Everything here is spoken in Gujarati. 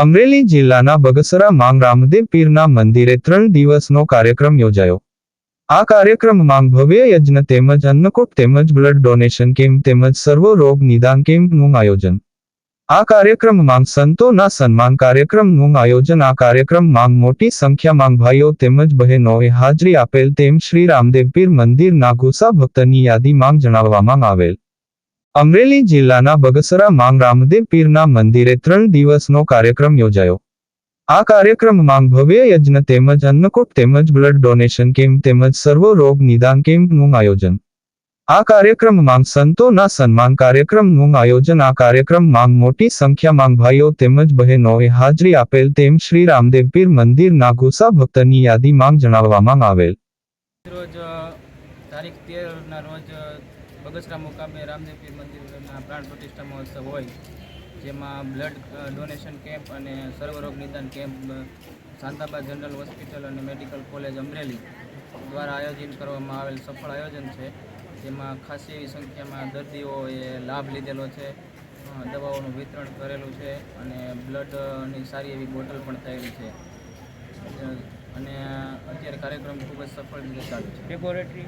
અમરેલી જિલ્લાના બગસરા માંગ રામદેવ પીરના મંદિરે ત્રણ દિવસનો કાર્યક્રમ યોજાયો. આ કાર્યક્રમમાં ભવ્ય યજ્ઞ તેમજ અન્નકૂટ તેમજ બ્લડ ડોનેશન કેમ્પ તેમજ સર્વ રોગ નિદાન કેમ્પનું આયોજન. આ કાર્યક્રમમાં સંતોના સન્માન કાર્યક્રમનું આયોજન. આ કાર્યક્રમમાં મોટી સંખ્યામાં ભાઈઓ તેમજ બહેનોએ હાજરી આપેલ તેમ શ્રી રામદેવ પીર મંદિરના ગુસા ભક્તની યાદીમાં જણાવવામાં આવેલ. અમરેલી જિલ્લાના બગસરા માંગ રામદેવ પીરના મંદિરે ત્રણ દિવસનો કાર્યક્રમ યોજાયો. આ કાર્યક્રમમાં ભવ્ય યજ્ઞ તેમજ અન્નકૂટ તેમજ બ્લડ ડોનેશન કેમ્પ તેમજ સર્વ રોગ નિદાન કેમ્પનું આયોજન. આ કાર્યક્રમમાં સંતોના સન્માન કાર્યક્રમનું આયોજન. આ કાર્યક્રમમાં મોટી સંખ્યામાં ભાઈઓ તેમજ બહેનોએ હાજરી આપેલ તેમ શ્રી રામદેવ પીર મંદિરના ગુસા ભક્તની યાદીમાં જણાવવામાં આવેલ. રોજ તારીખ તેરના રોજ બગસરા મુકામે રામદેવ મંદિરના પ્રાણ પ્રતિષ્ઠા મહોત્સવ હોય જેમાં બ્લડ ડોનેશન કેમ્પ અને સર્વરોગ નિદાન કેમ્પ અ, શાંતાબા જનરલ હોસ્પિટલ અને મેડિકલ કોલેજ અમરેલી દ્વારા આયોજન કરવામાં આવેલ સફળ આયોજન છે. જેમાં ખાસી એવી સંખ્યામાં દર્દીઓએ લાભ લીધેલો છે દવાઓનું વિતરણ કરેલું છે અને બ્લડની સારી એવી બોટલ પણ થયેલી છે. અને અત્યારે કાર્યક્રમ ખૂબ જ સફળ રીતે ચાલુ છે. લેબોરેટરી